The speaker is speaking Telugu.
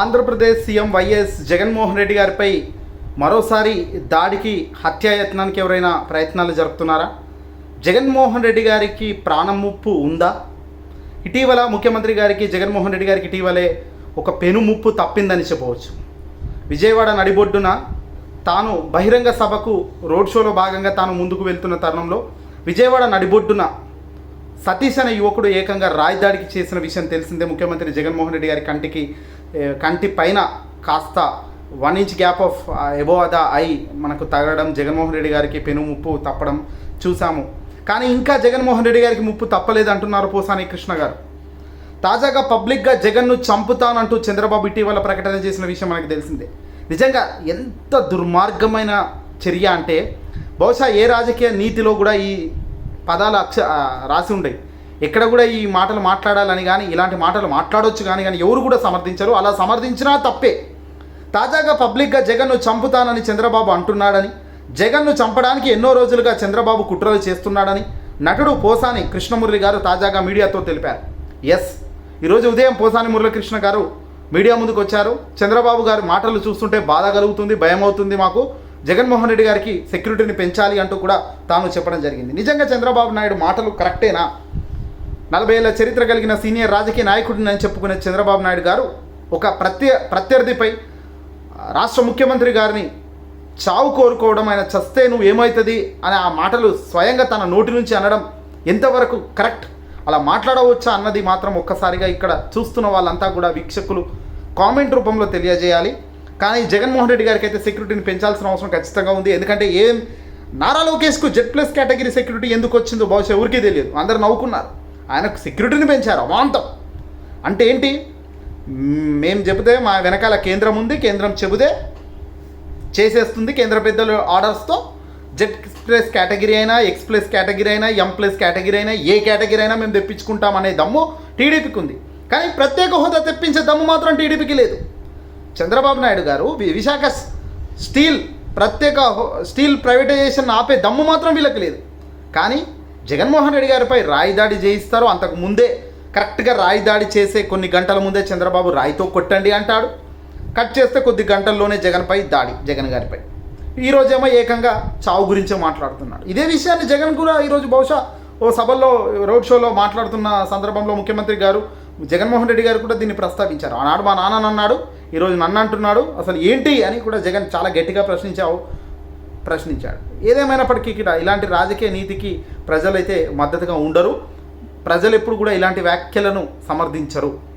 ఆంధ్రప్రదేశ్ సీఎం వైఎస్ జగన్మోహన్ రెడ్డి గారిపై మరోసారి దాడికి హత్యాయత్నానికి ఎవరైనా ప్రయత్నాలు జరుపుతున్నారా? జగన్మోహన్ రెడ్డి గారికి ప్రాణం ముప్పు ఉందా? ఇటీవల ముఖ్యమంత్రి గారికి జగన్మోహన్ రెడ్డి గారికి ఇటీవలే ఒక పెను ముప్పు తప్పిందని చెప్పవచ్చు. విజయవాడ నడిబొడ్డున తాను బహిరంగ సభకు రోడ్ షోలో భాగంగా తాను ముందుకు వెళ్తున్న తరుణంలో విజయవాడ నడిబొడ్డున సతీష్ అనే యువకుడు ఏకంగా రాయదాడికి చేసిన విషయం తెలిసిందే ముఖ్యమంత్రి జగన్మోహన్ రెడ్డి గారి కంటికి. కంటి పైన కాస్త one inch gap of above the eye మనకు తగలడం జగన్మోహన్ రెడ్డి గారికి పెను ముప్పు తప్పడం చూసాము. కానీ ఇంకా జగన్మోహన్ రెడ్డి గారికి ముప్పు తప్పలేదు అంటున్నారు పోసాని కృష్ణ గారు. తాజాగా పబ్లిక్గా జగన్ను చంపుతానంటూ చంద్రబాబు ఇటీవల ప్రకటన చేసిన విషయం మనకు తెలిసిందే. నిజంగా ఎంత దుర్మార్గమైన చర్య అంటే బహుశా ఏ రాజకీయ నీతిలో కూడా ఈ పదాలు అక్ష రాసి ఉండేవి. ఎక్కడ కూడా ఈ మాటలు మాట్లాడాలని కానీ ఇలాంటి మాటలు మాట్లాడొచ్చు కానీ కానీ ఎవరు కూడా సమర్థించరు. అలా సమర్థించినా తప్పే. తాజాగా పబ్లిక్గా జగన్ను చంపుతానని చంద్రబాబు అంటున్నాడని జగన్ను చంపడానికి ఎన్నో రోజులుగా చంద్రబాబు కుట్రలు చేస్తున్నాడని నటుడు పోసాని కృష్ణమురళి గారు తాజాగా మీడియాతో తెలిపారు. ఎస్ ఈరోజు ఉదయం పోసాని మురళీకృష్ణ గారు మీడియా ముందుకు వచ్చారు. చంద్రబాబు గారి మాటలు చూస్తుంటే బాధ కలుగుతుంది భయం అవుతుంది మాకు. జగన్మోహన్ రెడ్డి గారికి సెక్యూరిటీని పెంచాలి అంటూ కూడా తాను చెప్పడం జరిగింది. నిజంగా చంద్రబాబు నాయుడు మాటలు కరెక్టేనా నలభై ఏళ్ళ చరిత్ర కలిగిన సీనియర్ రాజకీయ నాయకుడిని చెప్పుకునే చంద్రబాబు నాయుడు గారు ఒక ప్రత్య ప్రత్యర్థిపై రాష్ట్ర ముఖ్యమంత్రి గారిని చావు కోరుకోవడం ఆయన చస్తే నువ్వు ఏమవుతుంది అని ఆ మాటలు స్వయంగా తన నోటి నుంచి అనడం ఎంతవరకు కరెక్ట్? అలా మాట్లాడవచ్చా అన్నది మాత్రం ఒక్కసారిగా ఇక్కడ చూస్తున్న వాళ్ళంతా కూడా వీక్షకులు కామెంట్ రూపంలో తెలియజేయాలి. కానీ జగన్మోహన్ రెడ్డి గారికి అయితే సెక్యూరిటీని పెంచాల్సిన అవసరం ఖచ్చితంగా ఉంది. ఎందుకంటే ఏం నారా లోకేష్కు జెడ్ ప్లస్ కేటగిరీ సెక్యూరిటీ ఎందుకు వచ్చిందో బహుశా ఎవరికీ తెలియదు. అందరు నవ్వుకున్నారు. ఆయనకు సెక్యూరిటీని పెంచారు అమాంతం. అంటే ఏంటి? మేము చెబితే మా వెనకాల కేంద్రం ఉంది కేంద్రం చెబితే చేసేస్తుంది కేంద్ర పెద్దల ఆర్డర్స్తో. జెడ్ ప్లస్ కేటగిరీ అయినా ఎక్స్ ప్లస్ కేటగిరీ అయినా ఎం ప్లస్ కేటగిరీ అయినా ఏ కేటగిరీ అయినా మేము తెప్పించుకుంటాం అనే దమ్ము టీడీపీకి ఉంది. కానీ ప్రత్యేక హోదా తెప్పించే దమ్ము మాత్రం టీడీపీకి లేదు. చంద్రబాబు నాయుడు గారు వి- విశాఖ స్టీల్ ప్రత్యేక స్టీల్ ప్రైవేటైజేషన్ ఆపే దమ్ము మాత్రం వీళ్ళకి లేదు. కానీ జగన్మోహన్ రెడ్డి గారిపై రాయి దాడి చేయిస్తారు అంతకు ముందే కరెక్ట్గా రాయి దాడి చేసే కొన్ని గంటల ముందే చంద్రబాబు రాయితో కొట్టండి అంటాడు. కట్ చేస్తే కొద్ది గంటల్లోనే జగన్పై దాడి జగన్ గారిపై. ఈరోజేమో ఏకంగా చావు గురించే మాట్లాడుతున్నాడు. ఇదే విషయాన్ని జగన్ కూడా ఈరోజు బహుశా ఓ సభల్లో రోడ్ షోలో మాట్లాడుతున్న సందర్భంలో ముఖ్యమంత్రి గారు జగన్మోహన్ రెడ్డి గారు కూడా దీన్ని ప్రస్తావించారు. ఆనాడు మా నాన్న అన్నాడు ఈరోజు నన్ను అంటున్నాడు. అసలు ఏంటి అని కూడా జగన్ చాలా గట్టిగా ప్రశ్నించావు. ప్రశ్నించాడు. ఏదేమైనప్పటికీ ఇక్కడ ఇలాంటి రాజకీయ నీతికి ప్రజలైతే మద్దతుగా ఉండరు. ప్రజలు ఎప్పుడు కూడా ఇలాంటి వ్యాఖ్యలను సమర్థించరు.